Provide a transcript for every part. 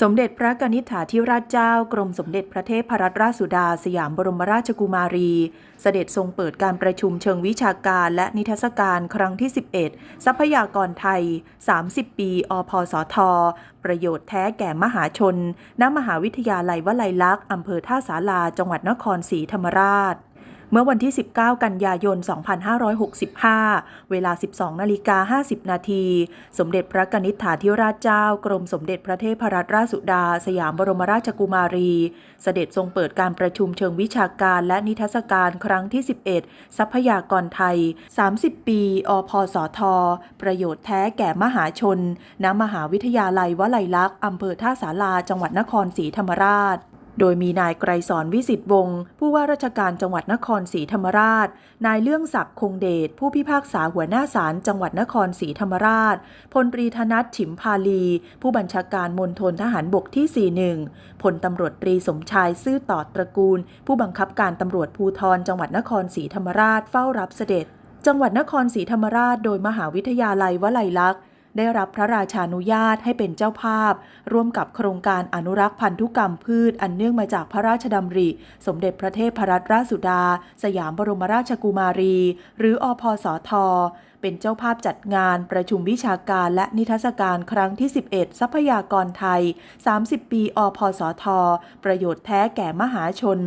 สมเด็จพระกนิษฐาธิราชเจ้ากรมสมเด็จพระเทพรัตนราชสุดา สยามบรมราชกุมารี เสด็จทรงเปิดการประชุมเชิงวิชาการและนิทรรศการครั้งที่ 11 ทรัพยากรไทย 30 ปี อพสท ประโยชน์แท้แก่มหาชน ณ มหาวิทยาลัยวลัยลักษณ์อำเภอท่าสาราจังหวัดนครศรีธรรมราช เมื่อวันที่ 19 กันยายน 2565 เวลา 12 นาฬิกา 50 นาที สมเด็จพระกนิษฐาธิราชเจ้า กรมสมเด็จพระเทพรัตนราชสุดา สยามบรมราชกุมารี เสด็จทรงเปิดการประชุมเชิงวิชาการและนิทรรศการครั้งที่ 11 ทรัพยากรไทย 30 ปี อพสท ประโยชน์แท้แก่มหาชน ณ มหาวิทยาลัยวลัยลักษณ์อำเภอท่าสาราจังหวัดนครศรีธรรมราช โดยมีนายไกรสอนวิสิตวงศ์ผู้ว่าราชการจังหวัดนครศรีธรรมราช นายเลื่องศักดิ์คงเดชผู้พิพากษาหัวหน้าศาลจังหวัดนครศรีธรรมราชพลตรีธนัทฉิมพาลี ผู้บัญชาการมณฑลทหารบกที่ 41พลตำรวจตรีสมชายซื่อต่อตระกูล ผู้บังคับการตำรวจภูธรจังหวัดนครศรีธรรมราชเฝ้ารับเสด็จ จังหวัดนครศรีธรรมราช โดยมหาวิทยาลัยวลัยลักษณ์ ได้รับพระราชานุญาตให้เป็นเจ้าภาพ ร่วมกับโครงการอนุรักษ์พันธุกรรมพืชอันเนื่องมาจากพระราชดำริ สมเด็จพระเทพรัตนราชสุดา สยามบรมราชกุมารี หรืออพสทเป็นเจ้าภาพจัดงานประชุมวิชาการและนิทรรศการครั้งที่ 11 ทรัพยากรไทย 30 ปี อพสท ประโยชน์แท้แก่มหาชน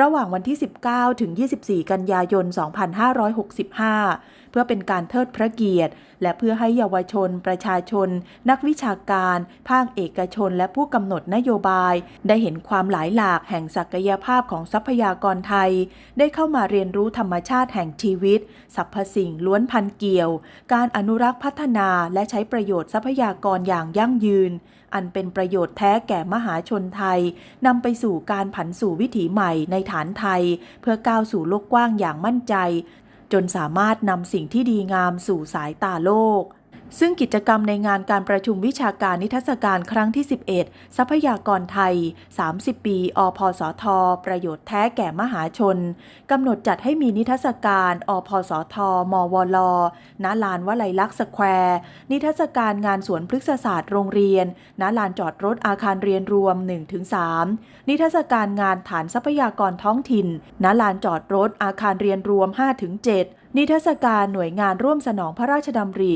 ระหว่างวันที่ 19 ถึง 24 กันยายน 2565 เพื่อเป็นการเทิดพระเกียรติ และเพื่อให้เยาวชนประชาชน นักวิชาการ ภาคเอกชน และผู้กำหนดนโยบาย ได้เห็นความหลายหลากแห่งศักยภาพของทรัพยากรไทย ได้เข้ามาเรียนรู้ธรรมชาติแห่งชีวิตสรรพสิ่งล้วนพันเกี่ยว การอนุรักษ์พัฒนาและใช้ประโยชน์ทรัพยากรอย่างยั่งยืน อันเป็นประโยชน์แท้แก่มหาชนไทยนำไปสู่การผันสู่วิถีใหม่ในฐานไทย เพื่อก้าวสู่โลกกว้างอย่างมั่นใจจนสามารถนำสิ่งที่ดีงามสู่สายตาโลก ซึ่งกิจกรรมในงานการประชุมวิชาการนิทรรศการครั้งที่ 11 ทรัพยากรไทย 30 ปี อพสท ประโยชน์แท้แก่มหาชน กำหนดจัดให้มีนิทรรศการ อพสท มวล ณ ลานวลัยลักษณ์สแควร์ นิทรรศการงานสวนพฤกษศาสตร์โรงเรียน ณ ลานจอดรถอาคารเรียนรวม 1-3 นิทรรศการงานฐานทรัพยากรท้องถิ่น ณ ลานจอดรถอาคารเรียนรวม 5-7 นิทรรศการหน่วยงานร่วมสนองพระราชดำริ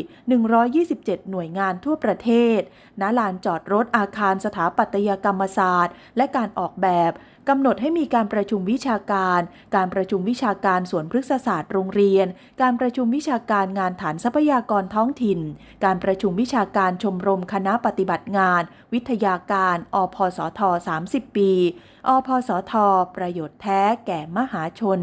127 หน่วยงานทั่วประเทศ ณ ลานจอดรถอาคารสถาปัตยกรรมศาสตร์ และการออกแบบกำหนดให้มีการประชุมวิชาการ การประชุมวิชาการสวนพฤกษศาสตร์โรงเรียน การประชุมวิชาการงานฐานทรัพยากรท้องถิ่น การประชุมวิชาการชมรมคณะปฏิบัติงาน วิทยาการ อพสท 30 ปี อพสท ประโยชน์แท้แก่มหาชน